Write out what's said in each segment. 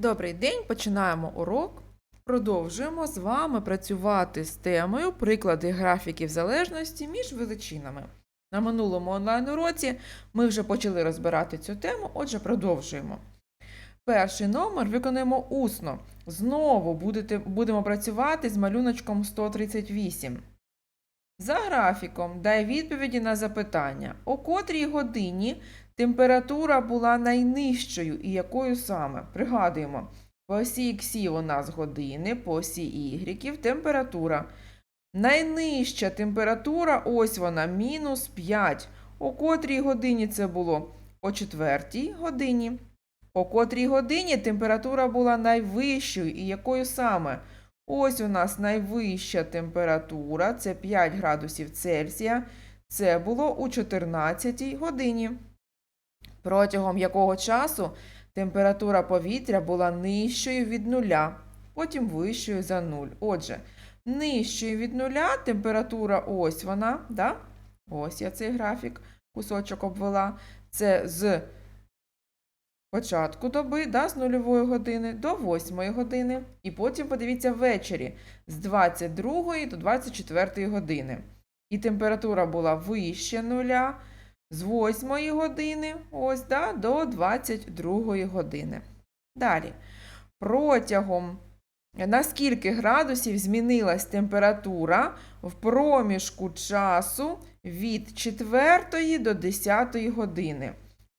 Добрий день, починаємо урок. Продовжуємо з вами працювати з темою приклади графіків залежності між величинами. На минулому онлайн-уроці ми вже почали розбирати цю тему, отже, продовжуємо. Перший номер виконуємо усно. Знову будете, будемо працювати з малюночком 138. За графіком дай відповіді на запитання, о котрій годині температура була найнижчою і якою саме? Пригадуємо, по осі Х у нас години, по осі Y температура. Найнижча температура, ось вона, мінус 5. О котрій годині це було? О четвертій годині. О котрій годині температура була найвищою і якою саме? Ось у нас найвища температура, це 5 градусів Цельсія. Це було у 14 годині. Протягом якого часу температура повітря була нижчою від нуля, потім вищою за нуль. Отже, нижчою від нуля температура ось вона, да? ось я цей графік, кусочок обвела. Це з початку доби, да, з нульової години до 8 години. І потім подивіться ввечері з 22 до 24 години. І температура була вище нуля з 8 години ось, да, до 22 години. Далі. Протягом на скільки градусів змінилась температура в проміжку часу від 4 до 10 години.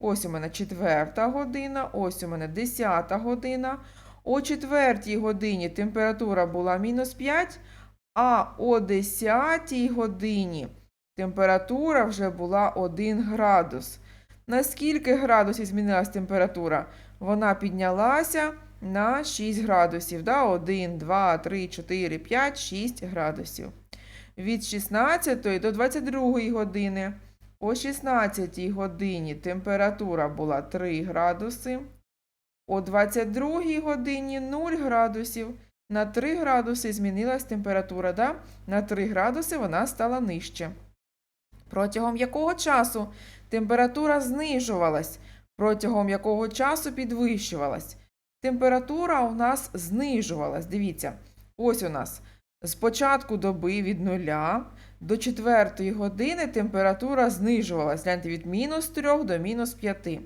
Ось у мене 4 година, ось у мене 10 година. О 4 годині температура була мінус 5, а о 10 годині температура вже була 1 градус. На скільки градусів змінилась температура? Вона піднялася на 6 градусів. Да? 1, 2, 3, 4, 5, 6 градусів. Від 16 до 22 години. О 16 годині температура була 3 градуси. О 22 годині 0 градусів. На 3 градуси змінилась температура. Да? На 3 градуси вона стала нижче. Протягом якого часу температура знижувалась, протягом якого часу підвищувалась. Температура у нас знижувалась. Дивіться, ось у нас з початку доби від нуля до 4 години температура знижувалась. Гляньте, від мінус 3 до мінус 5.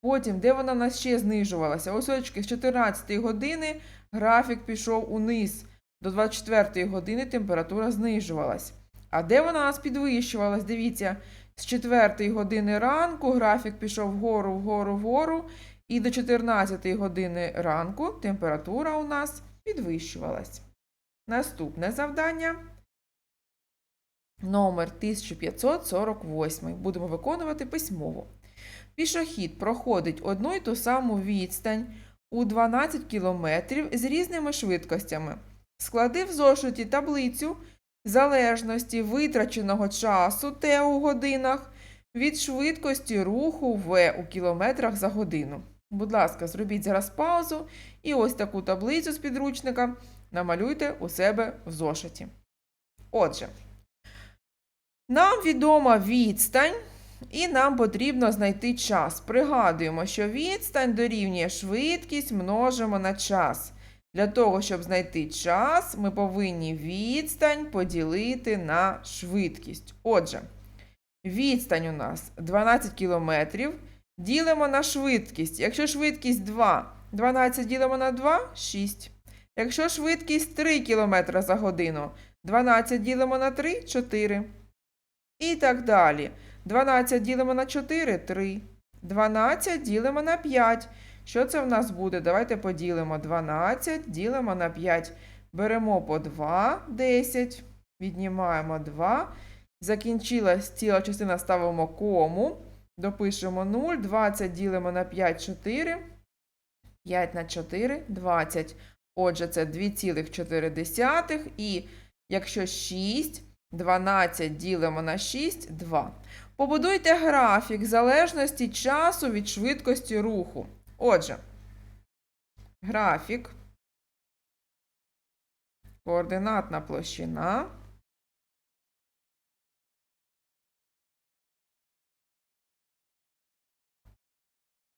Потім, де вона у нас ще знижувалася? Ось очки з 14 години графік пішов униз. До 24 години температура знижувалась. А де вона у нас підвищувалась? Дивіться, з 4 години ранку графік пішов вгору, вгору, вгору. І до 14 години ранку температура у нас підвищувалась. Наступне завдання. Номер 1548. Будемо виконувати письмово. Пішохід проходить одну й ту саму відстань у 12 км з різними швидкостями. Склади в зошиті таблицю залежності витраченого часу Т у годинах від швидкості руху В у кілометрах за годину. Будь ласка, зробіть зараз паузу і ось таку таблицю з підручника намалюйте у себе в зошиті. Отже, нам відома відстань, і нам потрібно знайти час. Пригадуємо, що відстань дорівнює швидкість множимо на час. Для того, щоб знайти час, ми повинні відстань поділити на швидкість. Отже, відстань у нас 12 км. Ділимо на швидкість. Якщо швидкість 2, 12 ділимо на 2 6. Якщо швидкість 3 км за годину, 12 ділимо на 3 4. І так далі. 12 ділимо на 4 3. 12 ділимо на 5. Що це в нас буде? Давайте поділимо 12, ділимо на 5. Беремо по 2, 10. Віднімаємо 2. Закінчилась ціла частина, ставимо кому. Допишемо 0. 20 ділимо на 5, 4. 5 на 4, 20. Отже, це 2,4. І якщо 6, 12 ділимо на 6, 2. Побудуйте графік залежності часу від швидкості руху. Отже, графік, координатна площина.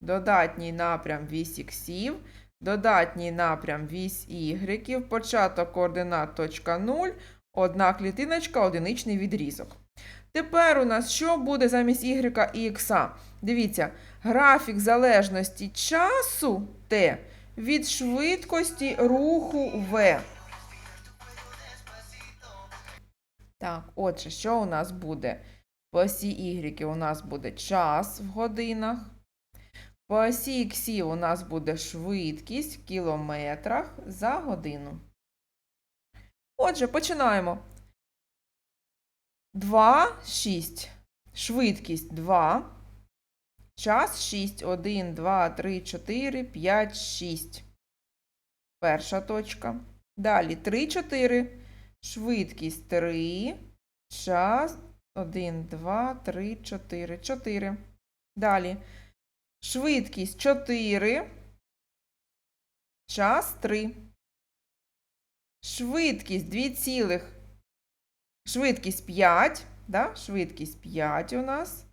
Додатній напрям вісі іксів. Додатній напрям вісь Y, початок координат точка 0, одна клітиночка, одиничний відрізок. Тепер у нас що буде замість Y і X? Дивіться, графік залежності часу T від швидкості руху V. Так, отже, що у нас буде? По осі Y у нас буде час в годинах. По осі X у нас буде швидкість в кілометрах за годину. Отже, починаємо. 2, 6. Швидкість 2. Час 6. 1, 2, 3, 4, 5, 6. Перша точка. Далі 3, 4. Швидкість 3. Час 1, 2, 3, 4. 4. Далі. Швидкість 4. Час 3. Швидкість 2 цілих. Швидкість 5. Да? Швидкість 5 у нас.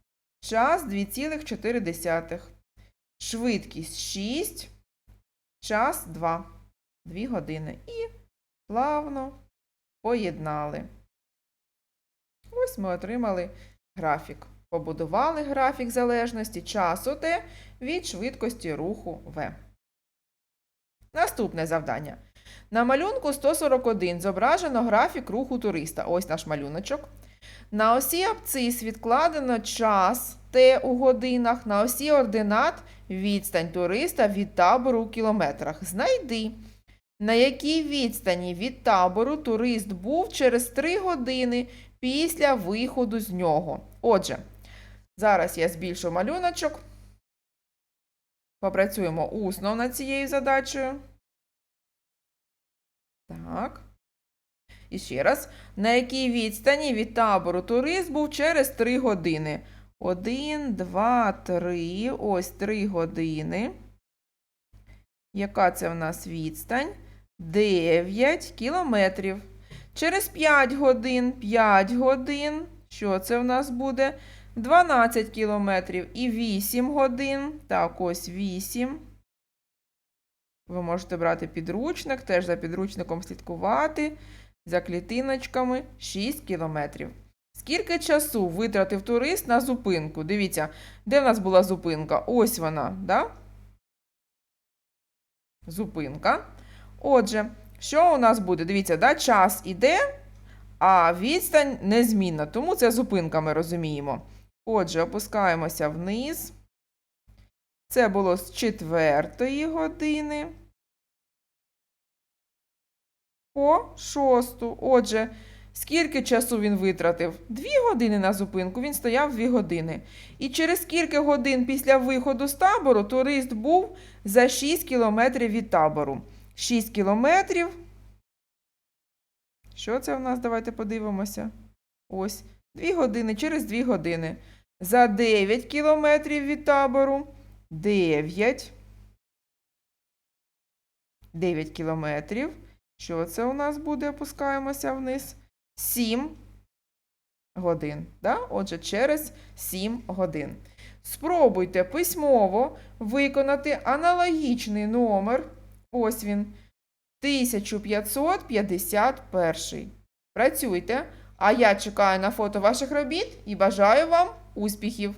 Час 2,4. Швидкість 6. Час 2. 2 години. І плавно поєднали. Ось ми отримали графік. Побудували графік залежності часу T від швидкості руху V. Наступне завдання. На малюнку 141 зображено графік руху туриста. Ось наш малюночок. На осі абцис відкладено час Т у годинах, на осі ординат відстань туриста від табору у кілометрах. Знайди, на якій відстані від табору турист був через 3 години після виходу з нього. Отже, зараз я збільшу малюночок. Попрацюємо усно над цією задачею. Так. І ще раз. На якій відстані від табору турист був через 3 години? 1, 2, 3. Ось 3 години. Яка це в нас відстань? 9 кілометрів. Через 5 годин, 5 годин. Що це в нас буде? 12 кілометрів і 8 годин. Так, ось 8. Ви можете брати підручник, теж за підручником слідкувати. За клітиночками 6 кілометрів. Скільки часу витратив турист на зупинку? Дивіться, де в нас була зупинка? Ось вона, да? Зупинка. Отже, що у нас буде? Дивіться, да? час іде, а відстань незмінна. Тому це зупинка, ми розуміємо. Отже, опускаємося вниз. Це було з четвертої години по шосту. Отже, скільки часу він витратив? Дві години на зупинку, він стояв дві години. І через скільки годин після виходу з табору турист був за 6 кілометрів від табору. 6 кілометрів. Що це в нас? Давайте подивимося. Ось. 2 години через 2 години. За 9 кілометрів від табору. 9. 9 кілометрів. Що це у нас буде? Опускаємося вниз. 7 годин. Да? Отже, через 7 годин. Спробуйте письмово виконати аналогічний номер. Ось він. 1551. Працюйте. А я чекаю на фото ваших робіт і бажаю вам успіхів!